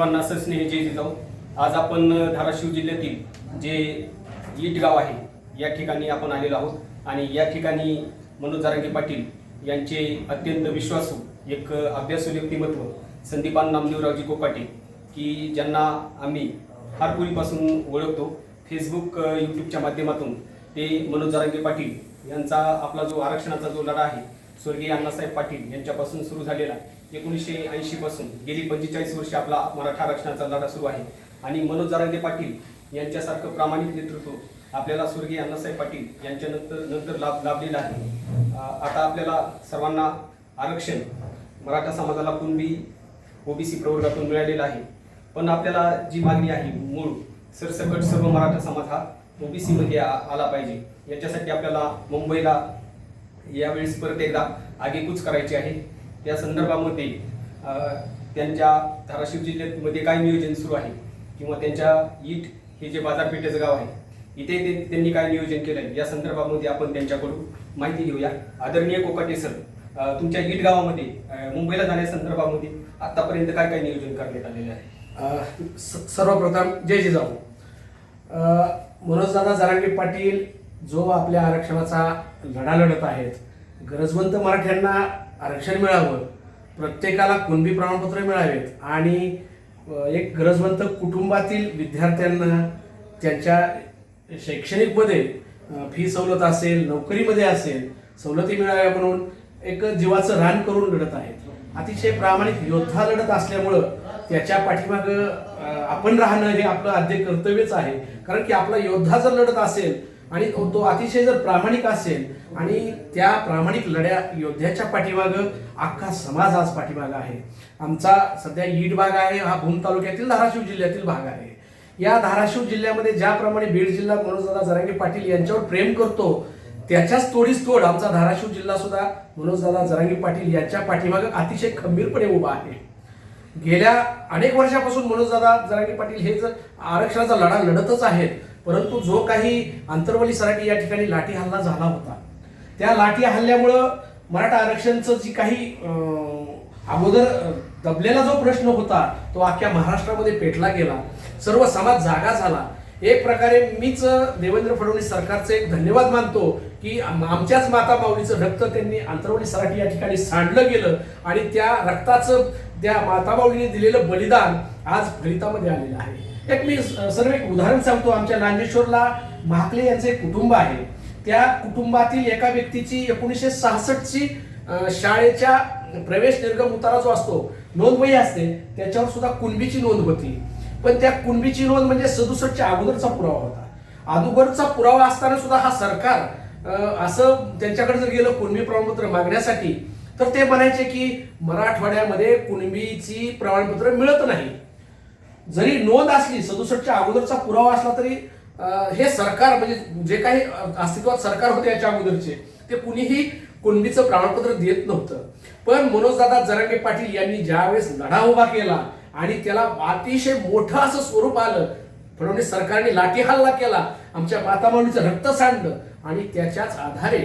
सर्वांना सस्नेह जय जिजाऊ आज आपण धाराशिव जिल्ह्यातील जे ईटगाव आहे या ठिकाणी आपण आलेलो आहोत. आणि या ठिकाणी मनोज जारंगे पाटील यांचे अत्यंत विश्वासू एक अभ्यासू व्यक्तिमत्व संदीपान नामदेवरावजी कोपाटे की ज्यांना आम्ही फार पूर्वीपासून ओळखतो फेसबुक यूट्यूबच्या माध्यमातून ते मनोज जारंगे पाटील यांचा आपला जो आरक्षणाचा जो लढा आहे स्वर्गीय अण्णासाहेब पाटील यांच्यापासून सुरू झालेला एकोणीसशे ऐंशी पासून गेली पंचेचाळीस वर्षे आपला मराठा आरक्षणाचा लढा सुरू आहे. आणि मनोज जारांगे पाटील यांच्यासारखं प्रामाणिक नेतृत्व आपल्याला स्वर्गीय अण्णासाहेब पाटील यांच्या नंतर नंतर लाभ लाभलेलं आहे. आता आपल्याला सर्वांना आरक्षण मराठा समाजाला कुणबी ओबीसी प्रवर्गातून मिळालेलं आहे. पण आपल्याला जी मागणी आहे मूळ सरसकट सर्व मराठा समाज हा ओबीसीमध्ये आ- आला पाहिजे. याच्यासाठी आपल्याला मुंबईला यावेळेस परत एकदा आगेकूच करायची आहे. त्या संदर्भामध्ये त्यांच्या धाराशिव जिल्ह्यामध्ये काय नियोजन सुरू आहे? किंवा त्यांच्या ईट हे जे बाजारपेठेचं गाव आहे इथे ते त्यांनी काय नियोजन केलं आहे या संदर्भामध्ये आपण त्यांच्याकडून माहिती घेऊया. आदरणीय कोकाटे सर तुमच्या ईट गावामध्ये मुंबईला जाण्यासंदर्भामध्ये आतापर्यंत काय काय नियोजन करण्यात आलेलं आहे? स- सर्वप्रथम जय जिजाऊ. मनोजदादा जरांगे पाटील जो आपल्या आरक्षणाचा लढा लढत आहेत गरजवंत मराठ्यांना आरक्षण मिळावं प्रत्येकाला कुणबी प्रमाणपत्र मिळावेत आणि एक गरजवंत कुटुंबातील विद्यार्थ्यांना त्यांच्या शैक्षणिकमध्ये फी सवलत असेल नोकरीमध्ये असेल सवलती मिळाव्या म्हणून एक जीवाचं रान करून लढत आहेत. अतिशय प्रामाणिक योद्धा लढत असल्यामुळं त्याच्या पाठीमागं आपण राहणं हे आपलं आद्य कर्तव्यच आहे. कारण की आपला योद्धा जर लढत असेल आणि तो अतिशय जर प्रामाणिक असेल आणि त्या प्रामाणिक लढ्या योद्ध्याच्या पाठीमाग अख्खा समाज आज पाठीमाग आहे. आमचा सध्या ईड भाग आहे हा भूम तालुक्यातील धाराशिव जिल्ह्यातील भाग आहे. या धाराशिव जिल्ह्यामध्ये ज्याप्रमाणे बीड जिल्हा मनोजदादा जरांगे पाटील यांच्यावर प्रेम करतो त्याच्याच तोडीस तोड आमचा धाराशिव जिल्हा सुद्धा मनोजदादा जरांगे पाटील यांच्या पाठीमागं अतिशय खंबीरपणे उभा आहे. गेल्या अनेक वर्षापासून मनोजदादा जरांगे पाटील हे जर आरक्षणाचा लढा लढतच आहेत परंतु जो काही आंतरवली सराठी या ठिकाणी लाठी हल्ला झाला होता त्या लाठी हल्ल्यामुळं मराठा आरक्षणचं जी काही अगोदर दबलेला जो प्रश्न होता तो अख्ख्या महाराष्ट्रामध्ये पेटला गेला. सर्व समाज जागा झाला. एक प्रकारे मीच देवेंद्र फडणवीस सरकारचे एक धन्यवाद मानतो की आमच्याच माता माऊलीचं रक्त त्यांनी आंतरवली सराठी या ठिकाणी सांडलं गेलं आणि त्या रक्ताचं त्या माता माऊलीने दिलेलं बलिदान आज फलितामध्ये आलेलं आहे. एक मी सर्व एक उदाहरण सांगतो आमच्या नांदेश्वरला महाकले यांचे एक कुटुंब आहे. त्या कुटुंबातील एका व्यक्तीची एकोणीसशे सहासष्टची शाळेच्या प्रवेश निर्गम उतारा जो असतो नोंदवही असते. त्याच्यावर सुद्धा कुणबीची नोंद होती. पण त्या कुणबीची नोंद म्हणजे सदुसष्टच्या अगोदरचा पुरावा होता. अगोदरचा पुरावा असताना सुद्धा हा सरकार असं त्यांच्याकडे जर गेलं कुणबी प्रमाणपत्र मागण्यासाठी तर ते म्हणायचे की मराठवाड्यामध्ये कुणबीची प्रमाणपत्र मिळत नाही. जरी नोंद असली सदुसष्टच्या अगोदरचा पुरावा असला तरी हे सरकार म्हणजे जे काही अस्तित्वात सरकार होते याच्या अगोदरचे ते कुणीही कुणबीचं प्रमाणपत्र देत नव्हतं. पण मनोजदादा जरांगे पाटील यांनी ज्यावेळेस लढा उभा केला आणि त्याला अतिशय मोठं असं स्वरूप आलं फडणवीस सरकारने लाठी हल्ला केला आमच्या मातामाऊलीचं रक्त सांडलं आणि त्याच्याच आधारे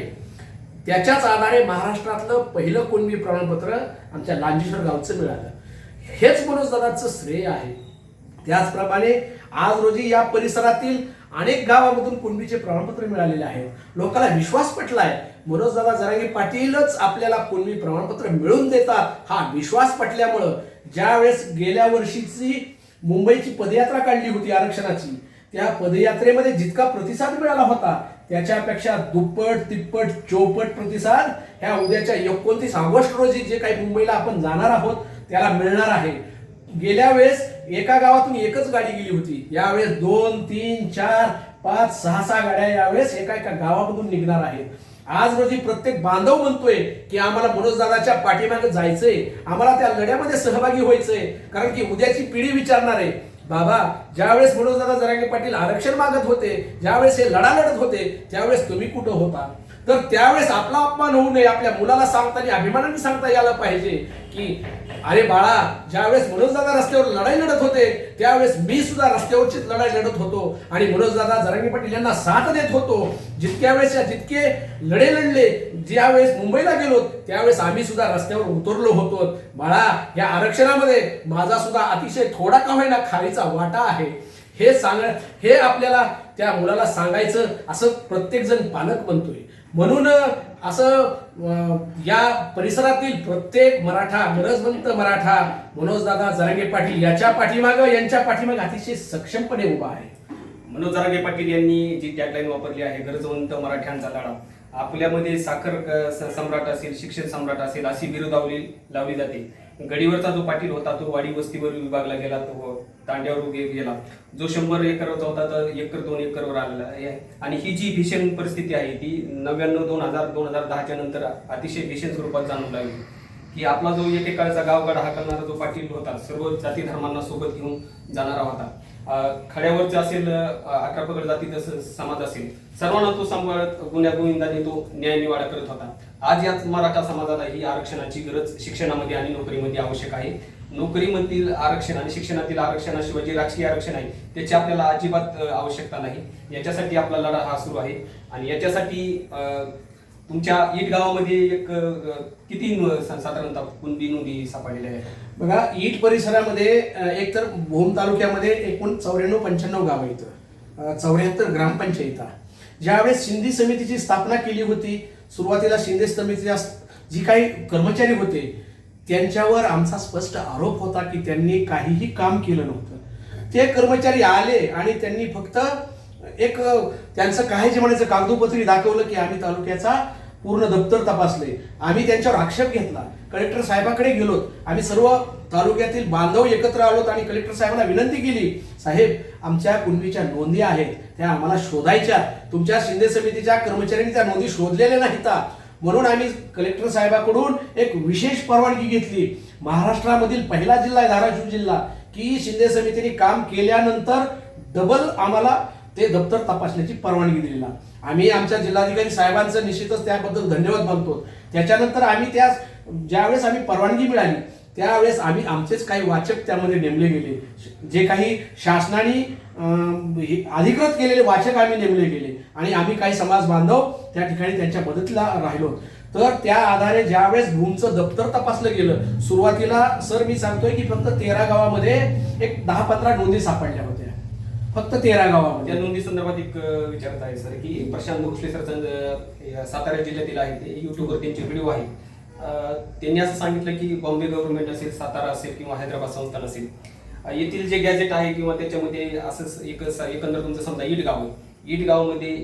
त्याच्याच आधारे महाराष्ट्रातलं पहिलं कुणबी प्रमाणपत्र आमच्या लांजेश्वर गावचं मिळालं. हेच मनोजदादाचं श्रेय आहे. त्याचप्रमाणे आज रोजी या परिसरातील अनेक गावामधून कुणबीचे प्रमाणपत्र मिळालेले आहेत. लोकांना विश्वास पटलाय. मनोजदादा जरांगे पाटीलच आपल्याला कुणबी प्रमाणपत्र मिळवून देतात हा विश्वास पटल्यामुळं ज्यावेळेस गेल्या वर्षीची मुंबईची पदयात्रा काढली होती आरक्षणाची त्या पदयात्रेमध्ये जितका प्रतिसाद मिळाला होता त्याच्यापेक्षा दुप्पट तिप्पट चौपट प्रतिसाद ह्या उद्याच्या एकोणतीस ऑगस्ट रोजी जे काही मुंबईला आपण जाणार आहोत त्याला मिळणार आहे. गेल्या वेळेस एका गावातून एकच गाडी गेली होती. यावेळेस दोन तीन चार पाच सहा सहा गाड्या यावेळेस एका एका गावामधून निघणार आहेत. आज रोजी प्रत्येक बांधव म्हणतोय की आम्हाला मनोजदादाच्या पाठीमागे जायचंय. आम्हाला त्या लढ्यामध्ये सहभागी व्हायचंय. कारण की उद्याची पिढी विचारणार आहे बाबा ज्यावेळेस मनोजदादा जरांगे पाटील आरक्षण मागत होते ज्यावेळेस हे लढा लढत होते त्यावेळेस तुम्ही कुठं होता? तर त्यावेळेस आपला अपमान होऊ नये. आपल्या मुलाला सांगताना अभिमानाने सांगता यायला पाहिजे की अरे बाळा ज्यावेळेस मनोजदादा रस्त्यावर लढाई लढत होते त्यावेळेस मी सुद्धा रस्त्यावरचीच लढाई लढत होतो आणि मनोजदादा जरांगी पाटील यांना साथ देत होतो. जितक्या वेळेस या जितके लढे लढले ज्यावेळेस मुंबईला गेलो त्यावेळेस आम्ही सुद्धा रस्त्यावर उतरलो होतो. बाळा या आरक्षणामध्ये माझा सुद्धा अतिशय थोडा का होईना खारीचा वाटा आहे. हे सांग हे आपल्याला त्या मुलाला सांगायचं असं प्रत्येकजण पालक म्हणतोय. म्हणून असं या परिसरातील प्रत्येक मराठा गरजवंत मराठा मनोजदादा जरांगे पाटील याच्या पाठीमाग यांच्या पाठीमाग अतिशय सक्षमपणे उभा आहे. मनोज जरांगे पाटील यांनी जी टॅगलाईन वापरली आहे गरजवंत मराठ्यांचा लढा. आपल्यामध्ये साखर सम्राट असेल शिक्षण सम्राट असेल अशी बिरुदावली लावली जाते. गडीवरचा जो पाटील होता तो वाडी वस्तीवर विभागला गेला तो तांड्यावर उभे गेला. जो शंभर एकरचा होता तर एकर दोन एकरवर आलेला आहे. आणि ही जी भीषण परिस्थिती आहे ती नव्याण्णव दोन हजार दोन हजार दहाच्या नंतर अतिशय भीषण स्वरूपात जाणवू लागली की आपला जो एकेकाळचा गावगाह करणारा जो पाटील होता सर्व जाती धर्मांना सोबत घेऊन जाणारा होता. खड्यावरचा असेल अं, अकरा पगड जातीचा समाज असेल सर्वांना तो सांभाळत गुन्ह्यागोविंदाने तो न्यायनिवाडा करत होता. आज याच मराठा समाजाला ही आरक्षणाची गरज शिक्षणामध्ये आणि नोकरीमध्ये आवश्यक आहे. नोकरीमधील आरक्षण आणि शिक्षणातील आरक्षणाशिवाय जे म्हणजे राजकीय आरक्षण आहे त्याची आपल्याला अजिबात आवश्यकता नाही. याच्यासाठी आपला लढा हा सुरू आहे. आणि याच्यासाठी तुमच्या ईट गावामध्ये एक किती साधारणतः कुंदी नोंदी सापडलेल्या आहेत? बघा ईट परिसरामध्ये एकतर एक तर भूम तालुक्यामध्ये एकूण चौऱ्याण्णव पंच्याण्णव गावं इथं चौऱ्याहत्तर ग्रामपंचायता ज्यावेळेस शिंदे समितीची स्थापना केली होती सुरुवातीला शिंदे समितीच्या जी काही कर्मचारी होते त्यांच्यावर आमचा स्पष्ट आरोप होता की त्यांनी काहीही काम केलं नव्हतं. ते कर्मचारी आले आणि त्यांनी फक्त एक त्यांचं काय जे म्हणायचं कागदोपत्री दाखवलं की आम्ही तालुक्याचा पूर्ण दप्तर तपासले. आम्ही त्यांच्यावर आक्षेप घेतला. कलेक्टर साहेबाकडे गेलो आम्ही सर्व तालुक्यातील बांधव एकत्र आलोत आणि कलेक्टर साहेबांना विनंती केली साहेब आमच्या कुणबीच्या नोंदी आहेत. त्या आम्हाला शोधायच्या. तुमच्या शिंदे समितीच्या कर्मचाऱ्यांनी त्या नोंदी शोधलेल्या नाहीता. म्हणून आम्ही कलेक्टर साहेबाकडून एक विशेष परवानगी घेतली. महाराष्ट्रामधील पहिला जिल्हा आहे धाराशिव जिल्हा. की शिंदे समितीने काम केल्यानंतर डबल आम्हाला ते दप्तर तपासण्याची परवानगी दिलेला आम्ही आमच्या जिल्हाधिकारी साहेबांचं निश्चितच त्याबद्दल धन्यवाद मानतो. त्याच्यानंतर आम्ही त्या ज्यावेळेस आम्ही परवानगी मिळाली त्यावेळेस आम्ही आमचेच काही वाचक त्यामध्ये नेमले गेले. जे काही शासनाने हे अधिकृत केलेले वाचक आम्ही नेमले गेले. आणि आम्ही काही समाज बांधव त्या ठिकाणी त्यांच्या मदतीला राहिलो. तर त्या आधारे ज्यावेळेस भूमचं दप्तर तपासलं गेलं सुरुवातीला सर मी सांगतोय की फक्त तेरा गावामध्ये एक दहा पंधरा नोंदी सापडल्या होत्या. फक्त तेरा त्या गावामध्ये नोंदी संदर्भात एक विचारत आहे सर की प्रशांत भोसले सर सातारा जिल्ह्यातील आहे ते युट्यूबवर त्यांचे व्हिडिओ आहे त्यांनी असं सांगितलं की बॉम्बे गव्हर्नमेंट असेल सातारा असेल किंवा हैदराबाद संस्थान असेल. येथील जे गॅजेट आहे किंवा त्याच्यामध्ये असं एक एकंदर तुमचं समजा ईट गाव आहे. ईट गावामध्ये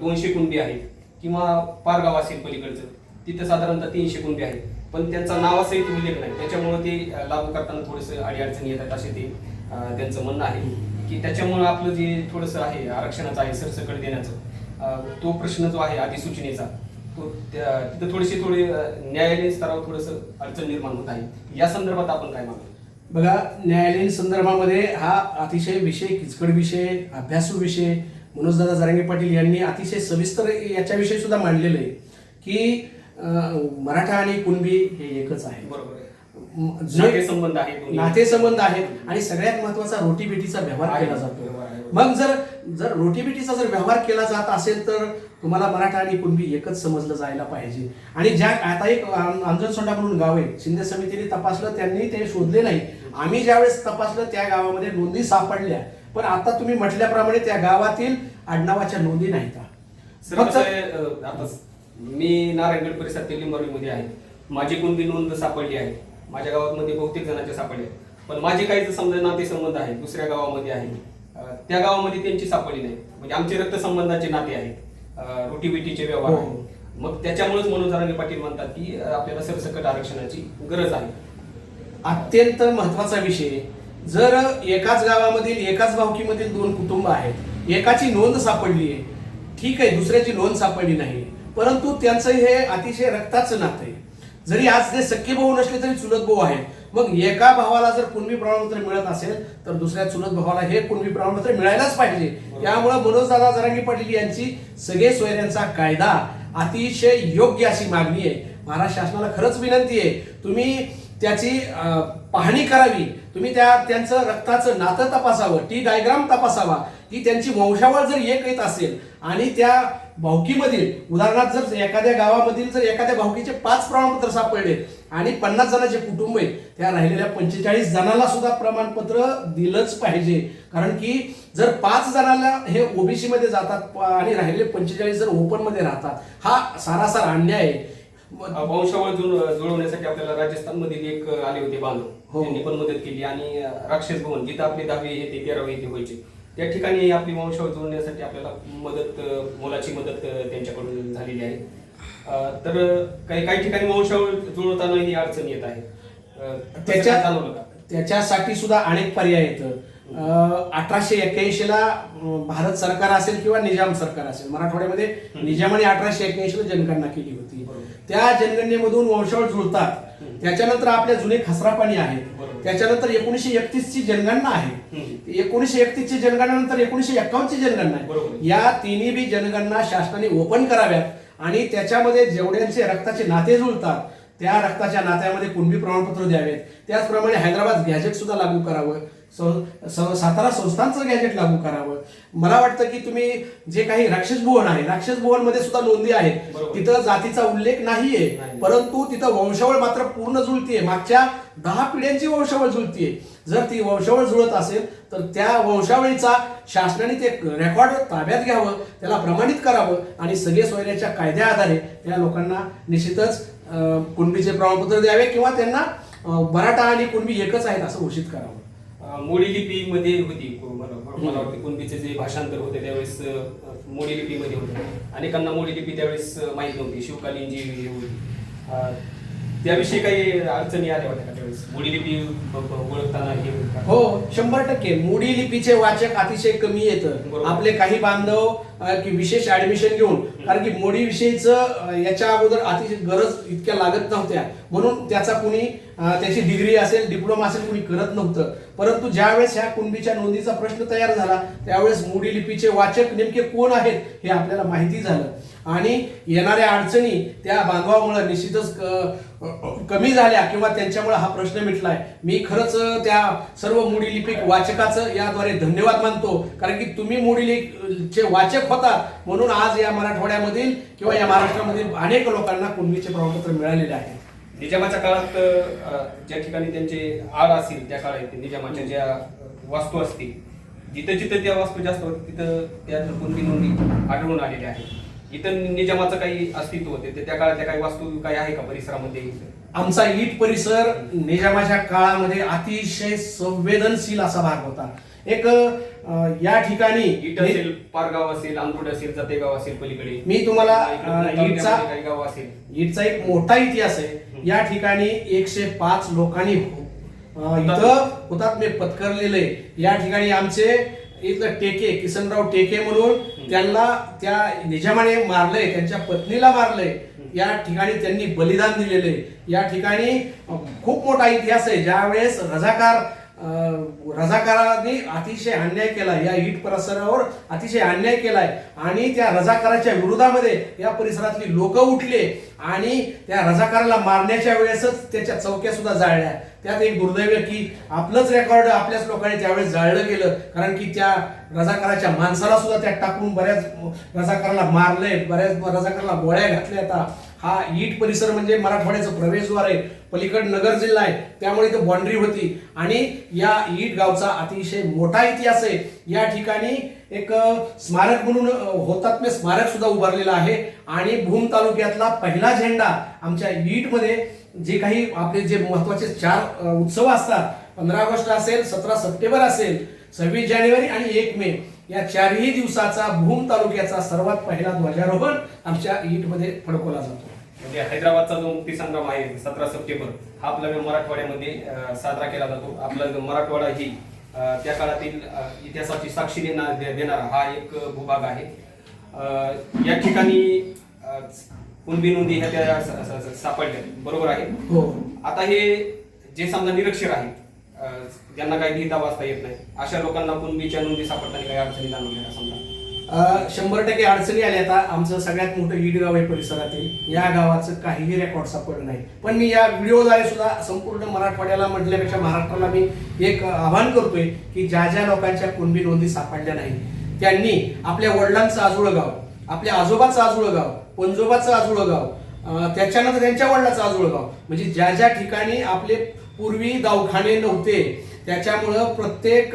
दोनशे कुंडी आहेत किंवा पारगाव असेल पलीकडचं तिथं साधारणतः तीनशे कुंडी आहेत. पण त्यांचा नावासहित उल्लेख नाही. त्याच्यामुळे ते लागू करताना थोडेसे अडीअडचणी येतात असे ते त्यांचं म्हणणं आहे. की त्याच्यामुळं आपलं जे थोडंसं आहे आरक्षणाचं आहे सरसकट देण्याचं तो प्रश्न जो आहे अधिसूचनेचा त्या- तिथं थोडीशी थोडी न्यायालयीन स्तरावर थोडंसं अडचण निर्माण होत आहे या संदर्भात आपण काय मागतो बघा न्यायालयीन संदर्भामध्ये हा अतिशय विषय किचकट विषय अभ्यासू विषय मनोजदादा जारंगे पाटील यांनी अतिशय सविस्तर याच्याविषयी सुद्धा मांडलेलं आहे की मराठा आणि कुणबी हे एकच आहे बरोबर नातेसंबंध आहे. नातेसंबंध आहेत आणि सगळ्यात महत्त्वाचा रोटीबेटीचा व्यवहार. केला जातो. मग जर जर रोटीबेटीचा जर व्यवहार केला जात असेल तर तुम्हाला मराठा आणि कुणबी एकच समजलं जायला पाहिजे. आणि ज्या आता एक आंजणसोंडा म्हणून गाव आहे शिंदे समितीने तपासलं त्यांनी ते शोधले नाही. आम्ही ज्यावेळेस तपासलं त्या गावामध्ये नोंदी सापडल्या. पण आता तुम्ही म्हटल्याप्रमाणे त्या गावातील आडनावाच्या नोंदी नाहीत. आहे, आता मी नारायणगड परिसरातील लिंबावलीमध्ये आहे. माझी कोणती नोंद सापडली आहे. माझ्या गावामध्ये बहुतेक जणांचे सापडले आहेत. पण माझे काही जर समजा नातेसंबंध आहेत दुसऱ्या गावामध्ये आहे त्या गावामध्ये त्यांची सापडली नाही. म्हणजे आमचे रक्तसंबंधाचे नाते आहेत. रोटीबिटीचे व्यवहार हो. आहेत. मग त्याच्यामुळेच मनोज जारंगे पाटील म्हणतात की आपल्याला सरसकट आरक्षणाची गरज आहे. अत्यंत महत्त्वाचा विषय. जर एकाच गावामधील एकाच भावकीमधील दोन कुटुंब आहेत एकाची नोंद सापडली आहे ठीक आहे दुसऱ्याची नोंद सापडली नाही परंतु त्यांचं हे अतिशय रक्ताचं नातं आहे. जरी आज ते सख्खे भाऊ नसले तरी चुलत भाऊ आहेत. मग एका भावाला जर कुणबी प्रमाणपत्र मिळत असेल तर दुसऱ्या चुलत भावाला हे कुणबी प्रमाणपत्र मिळायलाच पाहिजे. त्यामुळे मनोजदादा जरांगी पाटील यांची सगळे सोयऱ्यांचा कायदा अतिशय योग्य अशी मागणी आहे. महाराष्ट्र शासनाला खरंच विनंती आहे. तुम्ही त्याची पाहणी करावी. तुम्ही त्या त्यांचं रक्ताचं नातं तपासावं. टी डायग्राम तपासावा. की त्यांची वंशावळ जर एक येत असेल आणि त्या भावकीमधील उदाहरणार्थ जर एखाद्या गावामधील जर एखाद्या भावकीचे पाच प्रमाणपत्र सापडले आणि पन्नास जणांचे कुटुंब आहे त्या राहिलेल्या पंचेचाळीस जणांना सुद्धा प्रमाणपत्र दिलंच पाहिजे. कारण की जर पाच जणांना हे ओबीसी मध्ये जातात आणि राहिलेले पंचेचाळीस जण ओपनमध्ये राहतात हा सारासार अन्याय आहे. वंशावळ जुळ- जुळवण्यासाठी आपल्याला राजस्थान मधील एक आले होते बांधव. हो. त्यांनी पण मदत केली आणि राक्षस भवन जिथं आपली दहावी हे ते तेरावी ते व्हायचे त्या ठिकाणी आपली वंशावळ जुळण्यासाठी आपल्याला मदत मोलाची मदत त्यांच्याकडून झालेली आहे. तर काही काही ठिकाणी वंशावळ जुळवताना ही अडचण येत आहे. त्याच्या त्याच्यासाठी सुद्धा अनेक पर्याय आहेत. अठराशे एक्क्याऐंशी ला भारत सरकार असेल किंवा निजाम सरकार असेल मराठवाड्यामध्ये निजामाने अठराशे एक्क्याऐंशी ला जनगणना केली होती. त्या जनगणनेमधून वंशावळ जुळतात. त्याच्यानंतर आपल्या जुने खसरापाणी आहेत. त्याच्यानंतर एकोणीशे एकतीस ची जनगणना आहे. एकोणीशे एकतीस ची जनगणना नंतर एकोणीशे एक्कावन्न ची जनगणना बरोबर. आहे. या तिन्ही बी जनगणना शासनाने ओपन कराव्यात आणि त्याच्यामध्ये जेवढ्यांचे रक्ताचे नाते जुळतात त्या रक्ताच्या नात्यामध्ये कुणबी प्रमाणपत्र द्यावेत. त्याचप्रमाणे हैदराबाद गॅजेट सुद्धा लागू करावं. सातारा संस्थांचं गॅजेट लागू करावं. मला वाटतं की तुम्ही जे काही राक्षस भुवन आहे राक्षस भुवनमध्ये सुद्धा नोंदी आहेत. बरोबर. तिथं जातीचा उल्लेख नाहीये. नाही. परंतु तिथं वंशावळ मात्र पूर्ण जुळतीये. मागच्या दहा पिढ्यांची वंशावळ जुळतीये. जर ती वंशावळ जुळत असेल तर त्या वंशावळीचा शासनाने ते रेकॉर्ड ताब्यात घ्यावं त्याला प्रमाणित करावं आणि सगळे सोयऱ्याच्या कायद्या आधारे त्या लोकांना निश्चितच कुणबीचे प्रमाणपत्र द्यावे किंवा त्यांना मराठा आणि कुणबी एकच आहेत असं घोषित करावं. मोडी लिपी मध्ये होती मला मला वाटते कुणबीचे जे भाषांतर होते त्यावेळेस मोडी लिपी मध्ये होते. अनेकांना मोडी लिपी त्यावेळेस माहीत माहीत नव्हती. शिवकालीन जी होती. त्याविषयी काही अडचणी आल्या होत्या का त्यावेळेस? मोडी लिपी ब- ब- ओळखताना हे का? हो शंभर टक्के. मोडी लिपीचे वाचक अतिशय कमी येतं. बरोबर. आपले काही बांधव अ, की विशेष ऍडमिशन घेऊन कारण की मोडी विषयीचं याच्या अगोदर अतिशय गरज इतक्या लागत नव्हत्या. म्हणून त्याचा कुणी अ, त्याची डिग्री असेल डिप्लोमा असेल कुणी करत नव्हतं. परंतु ज्यावेळेस ह्या कुणबीच्या नोंदीचा प्रश्न तयार झाला त्यावेळेस मोडी लिपीचे वाचक नेमके कोण आहेत हे आपल्याला माहिती झालं. आणि येणाऱ्या अडचणी त्या बांधवामुळे निश्चितच कमी झाल्या किंवा त्यांच्यामुळे हा प्रश्न मिटलाय. मी खरंच त्या सर्व मोडी लिपिक वाचकाचं याद्वारे धन्यवाद मानतो. कारण की तुम्ही मोडी लिपचे वाचक होता म्हणून आज या मराठवाड्यामधील किंवा या महाराष्ट्रामधील अनेक लोकांना कुणबीचे प्रमाणपत्र मिळालेले आहे. निजामाच्या काळात ज्या ठिकाणी त्यांचे आड असतील त्या काळात निजामाच्या ज्या वास्तू असतील जिथं जिथं त्या वास्तू जास्त होत्या तिथं त्या कुणबी नोंदी आढळून आलेल्या आहेत. इथं निजामाचं काही अस्तित्व होते. ते त्या काळातल्या काही वास्तू काही आहे का परिसरामध्ये आमचा ईट परिसर निजामाच्या काळामध्ये अतिशय संवेदनशील असा भाग होता. एक या ठिकाणी इट असेल पारगाव असेल आंबुड असेल जतेगाव असेल पलीकडे. मी तुम्हाला, ईटचा- गाव असेल. ईटचा एक मोठा इतिहास आहे. या ठिकाणी एकशे पाच लोकांनी इथं हुतात्मे पत्करलेले या ठिकाणी आमचे इथलं टेके किसनराव टेके म्हणून त्यांना त्या निजामाने मारलंय त्यांच्या पत्नीला मारलंय. या ठिकाणी त्यांनी बलिदान दिलेले या ठिकाणी खूप मोठा इतिहास आहे ज्यावेळेस रजाकार रजाकारांनी अतिशय अन्याय केला या ईट परिसरावर अतिशय अन्याय केलाय. आणि त्या रजाकाराच्या विरोधामध्ये या परिसरातली लोक उठले आणि त्या रजाकाराला मारण्याच्या वेळेसच त्याच्या चौक्या सुद्धा जाळल्या. त्यात एक दुर्दैव की आपलंच रेकॉर्ड आपल्याच लोकांनी त्यावेळेस जाळलं गेलं. कारण की त्या रजाकाराच्या माणसाला सुद्धा त्यात टाकून बऱ्याच रजाकाराला मारलंय बऱ्याच रजाकाराला गोळ्या घातल्या आता हा ईट परिसर म्हणजे मराठवाड्याचं प्रवेशद्वार आहे. पलीकड नगर जिल्हा आहे. त्यामुळे इथे बाँड्री होती. आणि या ईट गावचा अतिशय मोठा इतिहास आहे. या ठिकाणी एक स्मारक म्हणून होतात होतात्म्य स्मारक सुद्धा उभारलेलं आहे. आणि भूम तालुक्यातला पहिला झेंडा आमच्या ईटमध्ये जे काही आपले जे महत्त्वाचे चार उत्सव असतात पंधरा ऑगस्ट असेल सतरा सप्टेंबर असेल सव्वीस जानेवारी आणि एक मे. या चारही दिवसाचा भूम तालुक्याचा सर्वात पहिला ध्वजारोहण आमच्या ईटमध्ये फडकवला जातो. म्हणजे हैदराबादचा जो मुक्ती संग्राम आहे सतरा सप्टेंबर हा आपल्या मराठवाड्यामध्ये साजरा केला जातो. आपला मराठवाडा ही त्या काळातील इतिहासाची साक्षी देणार दे- देणारा हा एक भूभाग आहे. अ, या ठिकाणी कुणबी नोंदी ह्या त्या सापडल्या. बरोबर आहे? हो. आता हे जे समजा निरक्षर आहेत ज्यांना काही लिहिता वाचता येत नाही. अशा लोकांना कुणबीच्या नोंदी सापडताना काही अडचणी जाणवल्या का समजा. शंभर टक्के अडचणी आल्या आता आमचं सगळ्यात मोठं ईड गाव आहे परिसरातील. या गावाचं काहीही रेकॉर्ड सापडलं नाही. पण मी या व्हिडिओद्वारे सुद्धा संपूर्ण मराठवाड्याला म्हटल्यापेक्षा महाराष्ट्राला मी एक आवाहन करतोय की ज्या ज्या लोकांच्या कुणबी नोंदी सापडल्या नाही त्यांनी आपल्या वडिलांचं आजोळं गाव आपल्या आजोबाचं आजोळं गाव पंजोबाचं आजोळं गाव त्याच्यानंतर त्यांच्या वडिलाचं आजोळं गाव. म्हणजे ज्या ज्या ठिकाणी आपले पूर्वी दवाखाने नव्हते त्याच्यामुळं प्रत्येक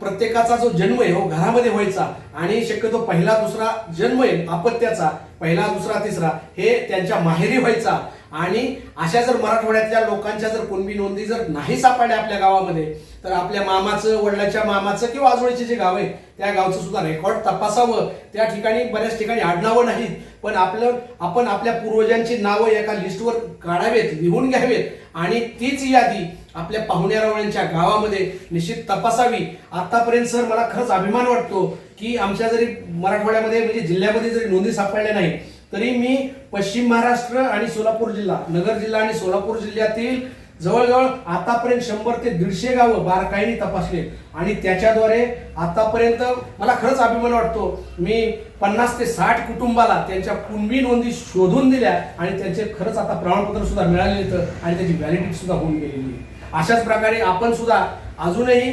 प्रत्येकाचा जो जन्म आहे हो घरामध्ये व्हायचा आणि शक्यतो पहिला दुसरा जन्म आहे अपत्याचा पहिला दुसरा तिसरा हे त्यांच्या माहेरी व्हायचा. आणि अशा जर मराठवाड्यातल्या लोकांच्या जर कुणबी नोंदी जर नाही सापडल्या आपल्या गावामध्ये तर आपल्या मामाचं वडिलाच्या मामाचं किंवा आजोळीचे जे गाव आहे त्या गावचं सुद्धा रेकॉर्ड तपासावं. त्या ठिकाणी बऱ्याच ठिकाणी आडनावं नाहीत. पण आपलं आपण आपल्या पूर्वजांची नावं एका लिस्टवर काढावेत लिहून घ्यावेत आणि तीच यादी आपल्या पाहुण्यारावळ्यांच्या गावामध्ये निश्चित तपासावी. आतापर्यंत सर मला खरंच अभिमान वाटतो की आमच्या जरी मराठवाड्यामध्ये म्हणजे जिल्ह्यामध्ये जरी नोंदी सापडल्या नाही तरी मी पश्चिम महाराष्ट्र आणि सोलापूर जिल्हा नगर जिल्हा आणि सोलापूर जिल्ह्यातील जवळजवळ आतापर्यंत शंभर ते दीडशे गावं बारकाईने तपासले. आणि त्याच्याद्वारे आतापर्यंत मला खरंच अभिमान वाटतो. मी पन्नास ते साठ कुटुंबाला त्यांच्या कुणबी नोंदी शोधून दिल्या आणि त्यांचे खरंच आता प्रमाणपत्र सुद्धा मिळालेलं आणि त्याची व्हॅलिडिटी सुद्धा होऊन गेलेली आहे. अशाच प्रकारे आपण सुद्धा अजूनही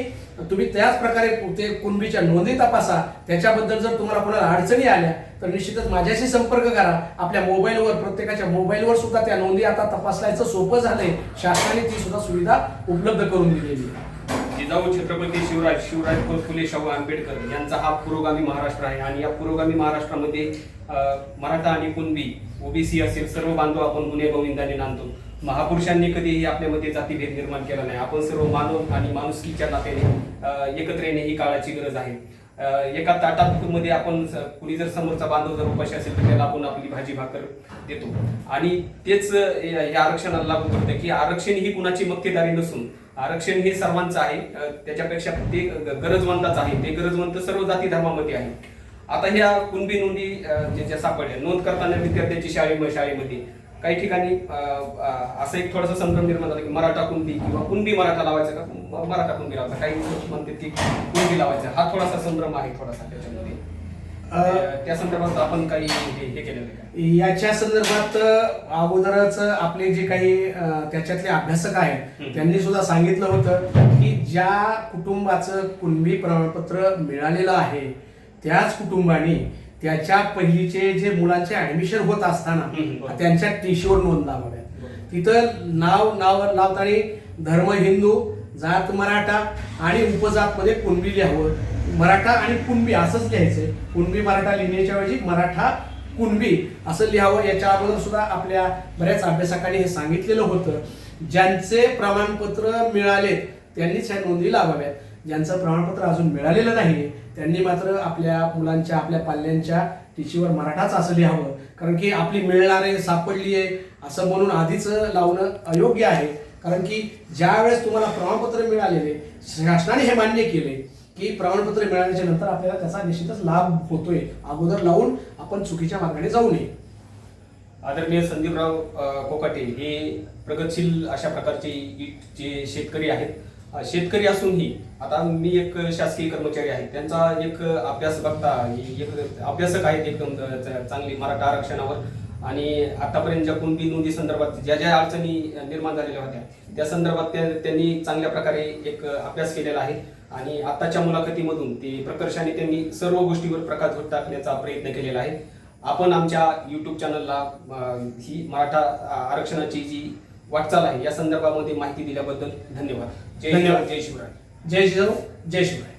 तुम्ही त्याच प्रकारे ते कुणबीच्या नोंदी तपासा. त्याच्याबद्दल जर तुम्हाला कोणाला अडचणी आल्या तर निश्चितच माझ्याशी संपर्क करा. आपल्या मोबाईलवर प्रत्येकाच्या मोबाईलवर सुद्धा त्या नोंदी आता तपासायचं सोपं झालंय. शासनाने ती सुद्धा सुविधा उपलब्ध करून दिलेली आहे. जिजाऊ छत्रपती शिवराज शिवराज फुले शाहू आंबेडकर यांचा हा पुरोगामी महाराष्ट्र आहे. आणि या पुरोगामी महाराष्ट्रामध्ये मराठा आणि कुणबी ओबीसी असेल सर्व बांधव आपण गुन्हे गोविंदाने नांदतो. महापुरुषांनी कधीही आपल्यामध्ये जातीभेद निर्माण केला नाही. आपण सर्व मानव आणि माणुसकीच्या नात्याने एकत्र येणे ही काळाची गरज आहे. एका ताटात मध्ये आपण कुणी जर समोरचा बांधव जर उपाशी असेल तर त्याला आपण आपली भाजी भाकर देतो. आणि तेच या आरक्षणाला लागू करतं की आरक्षण ही कुणाची मक्तेदारी नसून आरक्षण हे सर्वांचं आहे. त्याच्यापेक्षा ते गरजवंताच आहे. ते गरजवंत सर्व जाती धर्मामध्ये आहे. आता ह्या कुणबी नोंदी ज्या सापडल्या नोंद करताना विद्यार्थ्यांची शाळे शाळेमध्ये काही ठिकाणी असं एक थोडासा संभ्रम निर्माण झाला की मराठा कुणबी किंवा कुणबी मराठा लावायचा का? मराठा कुणबी लावायचा काही लोक म्हणतात की कुणबी लावायचा. हा थोडासा संभ्रम आहे थोडासा त्याच्यामध्ये. त्या- संदर्भात आपण काही हे केलेलं आहे याच्या संदर्भात अगोदरच आपले जे काही त्याच्यातले अभ्यासक आहेत. त्यांनी सुद्धा सांगितलं होतं की ज्या कुटुंबाचं कुणबी प्रमाणपत्र मिळालेलं आहे त्याच कुटुंबाने त्याच्या पहिलीचे जे मुलांचे ऍडमिशन होत असताना. त्यांच्या टीशीवर नोंद लावाव्यात तिथं नाव नाव लावताना धर्म हिंदू जात मराठा आणि उपजात मध्ये कुणबी लिहावं. मराठा आणि कुणबी असंच लिहायचंय कुणबी मराठा लिहिण्याच्या ऐवजी मराठा कुणबी असं लिहावं याच्या अगोदर सुद्धा आपल्या बऱ्याच अभ्यासकांनी हे सांगितलेलं होतं. ज्यांचे प्रमाणपत्र मिळाले त्यांनीच ह्या नोंदी लावाव्यात. ज्यांचं प्रमाणपत्र अजून मिळालेलं नाही त्यांनी मात्र आपल्या मुलांच्या आपल्या पाल्यांच्या टिशीवर मराठाच असं लिहावं कारण की आपली मिळणारे सापडली आहे असं म्हणून आधीच लावणं अयोग्य आहे. कारण की ज्या वेळेस तुम्हाला प्रमाणपत्र मिळालेले शासनाने हे मान्य केले की प्रमाणपत्र मिळाल्याच्या नंतर आपल्याला त्याचा निश्चितच लाभ होतोय. अगोदर लावून आपण चुकीच्या मार्गाने जाऊ नये. आदरणीय संदीपराव कोकाटे हे प्रगतशील अशा प्रकारचे जे शेतकरी आहेत शेतकरी असूनही आता मी एक शासकीय कर्मचारी आहे त्यांचा एक अभ्यास बघता एक अभ्यासक आहेत एकदम चांगली मराठा आरक्षणावर. आणि आतापर्यंत ज्या कोणती नोंदी संदर्भात ज्या ज्या अडचणी निर्माण झालेल्या होत्या त्या संदर्भात त्या- त्यांनी चांगल्या प्रकारे एक अभ्यास केलेला आहे. आणि आताच्या मुलाखतीमधून ते प्रकर्षाने त्यांनी सर्व गोष्टीवर प्रकाश टाकण्याचा प्रयत्न केलेला आहे. आपण आमच्या यूट्यूब चॅनलला ही मराठा आरक्षणाची जी वाटचाल आहे या संदर्भामध्ये माहिती दिल्याबद्दल धन्यवाद. धन्यवाद. जय शिवराय जय जिजाऊ जय शिवराय